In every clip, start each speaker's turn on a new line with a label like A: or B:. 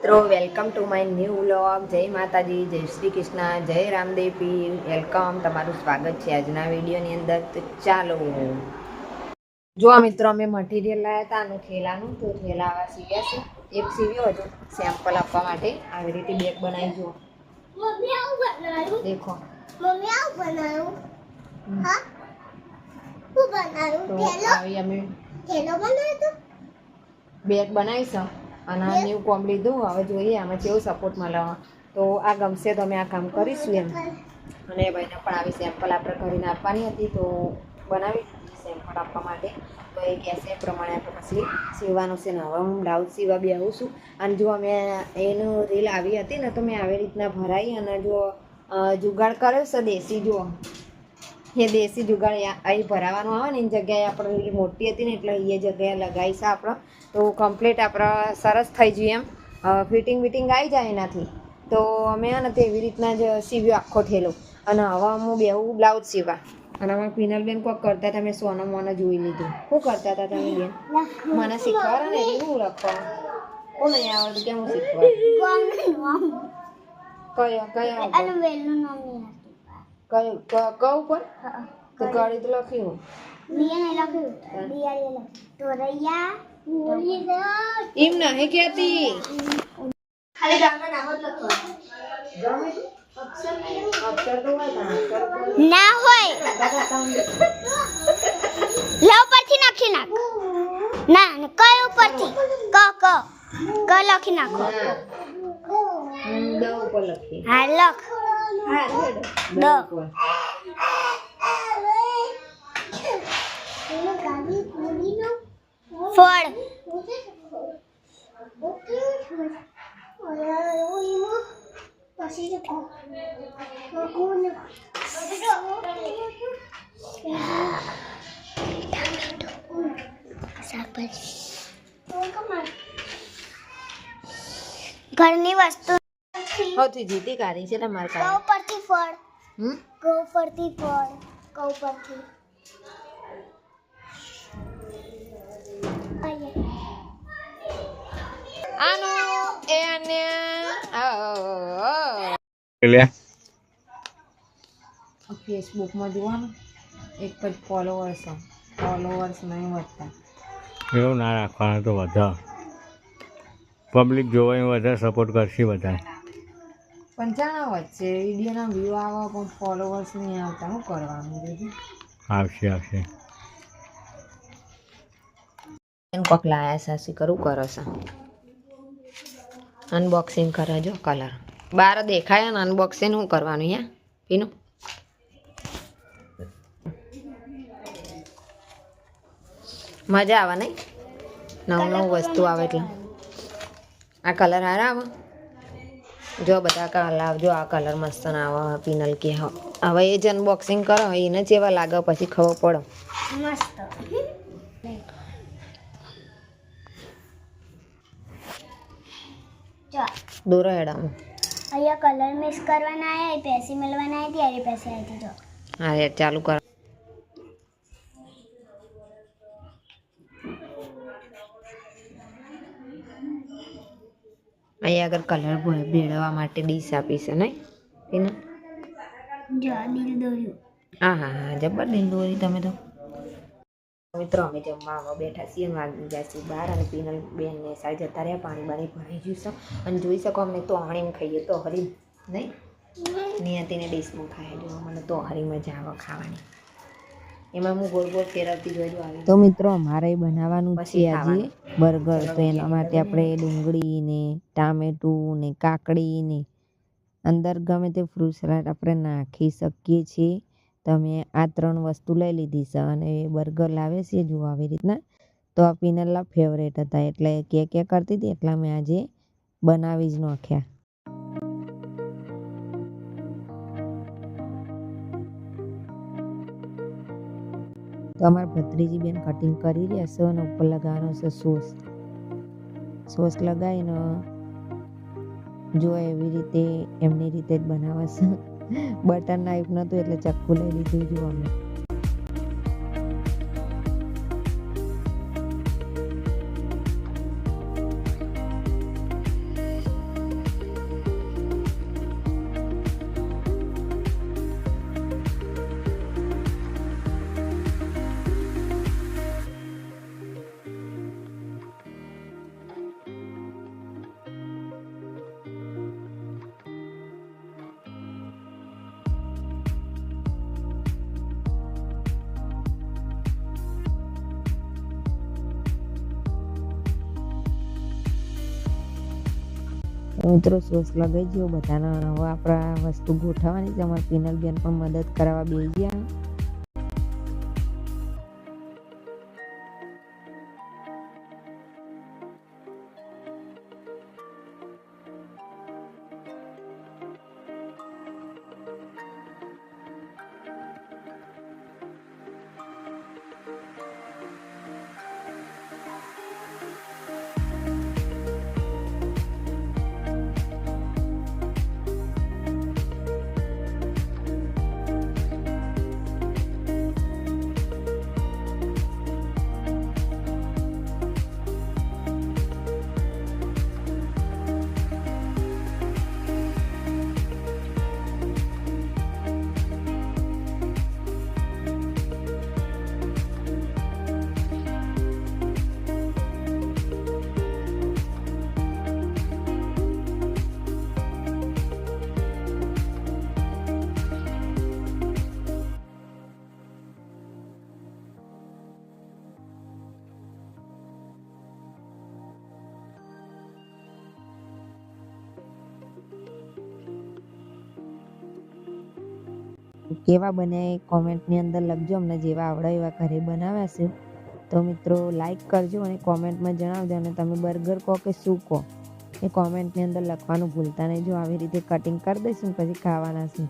A: મિત્રો welcome to my new vlog જય માતાજી જય શ્રી કૃષ્ણ જય રામદેવી. વેલકમ તમારું સ્વાગત છે આજના વિડીયોની અંદર. તો ચાલો. જો મિત્રો અમે મટીરિયલ લાવ્યા હતા આનું થેલાનું તો થેલા આવા સીવ્યા છે. એક સીવ્યો હતો સેમ્પલ આપવા માટે. આવી રીતે બેગ બનાવી જુઓ. દેખો.
B: આવું
A: અમે બેગ બનાવીશું. અને ન્યૂ કોમ લીધું હવે જોઈએ આમાં કેવો સપોર્ટ મળે. તો આ ગમશે તો અમે આ કામ કરીશું એમ. અને એ ભાઈને પણ આવી સેમ્પલ આપણે કરીને આપવાની હતી, તો બનાવી સેમ્પલ આપવા માટે. તો એ કહેશે એ પ્રમાણે આપણે પછી સીવવાનું છે ને, હવે હું બ્લાઉઝ સીવા બી આવું છું. અને જો અમે એનું રીલ આવી હતી ને, તો મેં આવી રીતના ભરાઈ અને જો જુગાડ કર્યો છે દેશી જુઓ એ દેશી જુગાડ અહીં ભરાવાનું આવે ને, એની જગ્યાએ આપણે મોટી હતી ને, એટલે એ જગ્યાએ લગાવીશ આપણે. તો કમ્પ્લીટ આપણા સરસ થઈ જઈએ એમ. ફિટિંગ વિટિંગ આવી જાય એનાથી. તો અમે હે એવી તેવી રીતના જ સીવ્યો આખો ઠેલો અને હવે હું બેવું બ્લાઉઝ સીવા અને અમારા પિનલબેન કોક કરતા હતા મેં સોનો મોનો જોઈ લીધું. શું કરતા હતા તમે બેન? મને શીખવાડો ને એવું શું લખવાનું? કોણ નહીં આવડતું કેમ હું શીખવાડું? કયો કયો કયો ક- ક ઉપર? તો કડી તો લખ્યું.
B: લખ્યું. દિયા ના હે
A: એમ કેતી?
B: ખાલી ગામના નામ જ
A: લખો
B: ના હોય. લ પરથી નાખી નાખ. ના ને ક ઉપરથી. ક ક. ક લખી નાખો. હા લખ.
A: હા હેડ.
B: ફળ. ઘરની વસ્તુ
A: હોતી જીતી કાઢી છે તમારે
B: ગૌ પરથી ફળ.
A: હમ?
B: ગૌ પરથી ફળ. ગૌ પરથી. અહીંયા.
A: આનું એ અને ફેસબુકમાં જોવાનું. એક જ ફોલોવર્સ ફોલોવર્સ નહીં વધતા.
C: એવું ના રાખવાના તો વધારે. પબ્લિક જોવાની વધારે સપોર્ટ કરશે બધા
A: પંચાણું વચ્ચે વિડીયોના વ્યૂ આવે પણ ફોલોવર્સ નહીં આવતા. શું કરવાનું બીજું
C: આવશે આવશે.
A: કોક લાયા સાસી કરું કરો છો અનબોક્સિંગ કરે જો કલર બહાર દેખાય ને અનબોક્સિંગ શું કરવાનું યા પીનું? મજા આવે નહીં? નવું નવું વસ્તુ આવે એટલે. આ કલર હારા આવે? જો બધા કલર આવજો આ કલર મસ્ત ના આવે પીનલ કે હવે એ જ અનબોક્સિંગ કરો એને જ એવા લાગે પછી ખબર પડે.
B: મસ્ત.
A: દોરો
B: અહીંયા કલર મિક્સ કરવાના આવ્યા પેસી મેળવાના આવી ત્યારે પેસી આવી જો
A: હા યાર ચાલુ કર. અહીંયા આગળ કલર ભેળવા માટે ડીશ આપી છે નહીં? એના હા હા હા જબર દિલ દોરી તમે તો. મિત્રો અમે જમવા બેઠા છીએ વાગી ગયા છીએ બહાર અને પીનલ બેનને સાઈ જતા રહ્યા પાણી બાણી ભરાઈ ગયું છે. અને જોઈ શકો અમને તો હણીને ખાઈએ તો હરી નહીં? નિયતિને ડીશમાં ખાઈ જો મને તો હરી મજા આવે ખાવાની. એમાં હું ગોળ ગોળ ફેરવતી જોઈ આવી
D: તો મિત્રો મારે બનાવવાનું છે આજે બર્ગર તો એના માટે આપણે ડુંગળી ને ટામેટું ને કાકડી ને અંદર ગમે તે ફ્રૂટ સલાડ આપણે નાખી શકીએ છીએ. તમે આ ત્રણ વસ્તુ લઈ લીધી છે અને એ બર્ગર લાવે છે જો આવી રીતના, તો આ પીનલના ફેવરેટ હતા. એટલે કે કે કરતી હતી? એટલે મેં આજે બનાવી જ નાખ્યા. તો અમારા ભત્રીજી બેન કટિંગ કરી રહ્યા છે અને ઉપર લગાવવાનો છે સોસ. સોસ લગાવીને જો એવી રીતે, એમની રીતે જ બનાવે છે. બટર નાઈફ નહોતું એટલે ચક્કુ લઈ લીધું જો અમે. મિત્રો સોસ લગાવી ગયો બધાને આપણા વસ્તુ ગોઠવવાની છે. અમારા પિનલ બેન પણ મદદ કરાવવા બે ગયા. કેવા બન્યા એ કોમેન્ટની અંદર લખજો. અમને જેવા આવડે એવા ઘરે બનાવ્યા છે. તો મિત્રો લાઈક કરજો અને કોમેન્ટમાં જણાવજો અને તમે બર્ગર કહો કે શું કહો. એ કોમેન્ટની અંદર લખવાનું ભૂલતા નહીં. જો આવી રીતે કટિંગ કરી દઈશું પછી ખાવાના છે.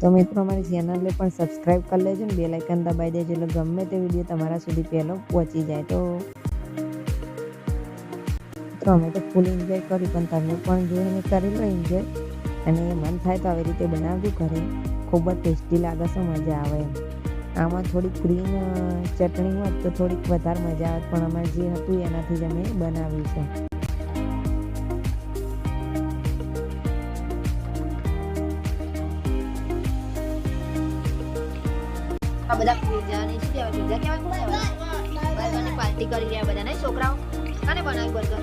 D: તો મિત્રો, અમારી ચેનલને પણ સબસ્ક્રાઈબ કરી લેજો ને બે લાઇકન દબાઈ દેજો એટલે ગમે તે વીડિયો તમારા સુધી પહેલો પહોંચી જાય તો. મિત્રો અમે તો ફૂલ એન્જોય કર્યું, પણ તમે પણ જોઈને કરી લો એન્જોય અને મન થાય તો આવી રીતે બનાવજો ઘરે. ખૂબ જ ટેસ્ટી લાગે છે, મજા આવે એમ. આમાં થોડીક ગ્રીન ચટણી હોત તો થોડીક વધારે મજા આવે, પણ અમારે જે હતું એનાથી જ અમે બનાવ્યું છે.
A: આ બધા પીઝાની શું કહેવાય પીઝા કહેવાય બર્ગરની પાર્ટી કરી રહ્યા બધા નહીં છોકરાઓ. કાને બનાવ્યું બર્ગર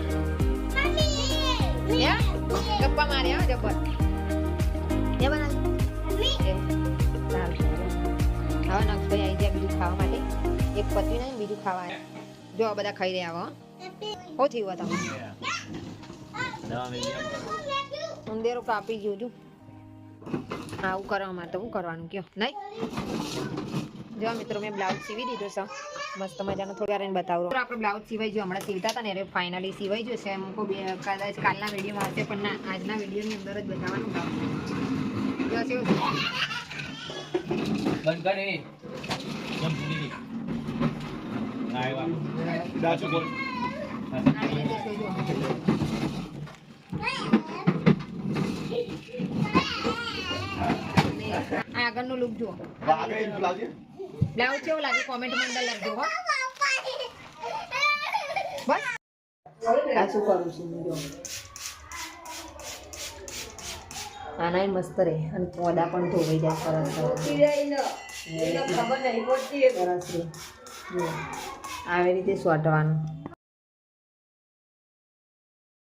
A: ગપ્પા માર્યા જબર એ બનાવ્યું હવે નક્ષભાઈ આવી ગયા બીજું ખાવા માટે. એક પત્યું નહીં બીજું ખાવા જો આ બધા ખાઈ રહ્યા હો. હો થયું તમે ઉંદેરો કાપી ગયું છું આવું કરવા માટે શું કરવાનું કયો? નહીં? જો મિત્રો મેં બ્લાઉઝ સીવી દીધો છે. મસ્ત મજાનો થોડી વાર બતાવો. બતાવું આપણે બ્લાઉઝ સિવાય જો હમણાં સીવતા હતા ને એટલે ફાઇનલી સિવાઈ જશે એમ બે કદાચ કાલના વિડીયોમાં હશે પણ ના આજના વિડીયોની અંદર જ બતાવવાનું બ્લાઉઝ આગળનું લુક જુઓ. બ્લાઉઝ કેવું લાગે કોમેન્ટમાં અંદર લખજો હો. બસ. આ શું કરું છું? હું જો. આના મસ્ત રહે. અને પોદા પણ ધોવાઈ જાય સરસ સરસ. રે આવી રીતે સોટવાનું.